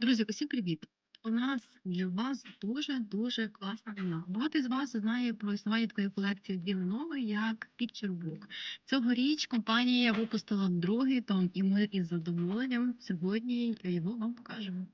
Друзі, усім привіт! У нас для вас дуже-дуже класна новина. Багато з вас знає про існування такої колекції дві нової, як Picture. Цьогоріч компанія випустила другий том, і ми із задоволенням сьогодні його вам покажемо.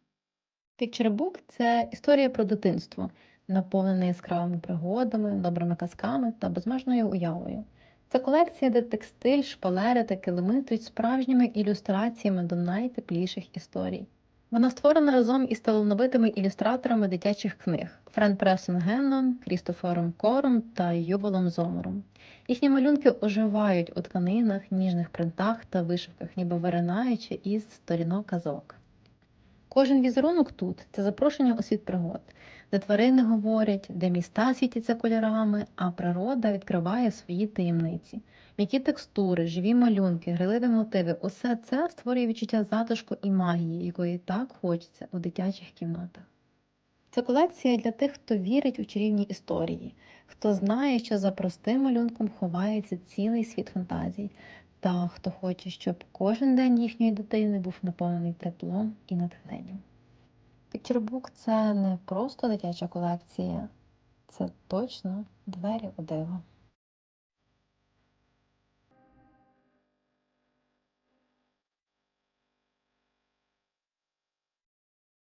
Picture це історія про дитинство, наповнена яскравими пригодами, добрими казками та безмежною уявою. Це колекція, де текстиль, шпалери та килими стають справжніми ілюстраціями до найтепліших історій. Вона створена разом із талановитими ілюстраторами дитячих книг Френ Пресенгеном, Крістофером Кором та Юболом Зомером. Їхні малюнки оживають у тканинах, ніжних принтах та вишивках, ніби виринаючи із сторінок казок. Кожен візерунок тут це запрошення у світ пригод, де тварини говорять, де міста світяться кольорами, а природа відкриває свої таємниці. М'які текстури, живі малюнки, гриливі мотиви усе це створює відчуття затишку і магії, якої так хочеться у дитячих кімнатах. Це колекція для тих, хто вірить у чарівні історії, хто знає, що за простим малюнком ховається цілий світ фантазій, та хто хоче, щоб кожен день їхньої дитини був наповнений теплом і натхненням. Пікчербук – це не просто дитяча колекція, це точно двері у диво.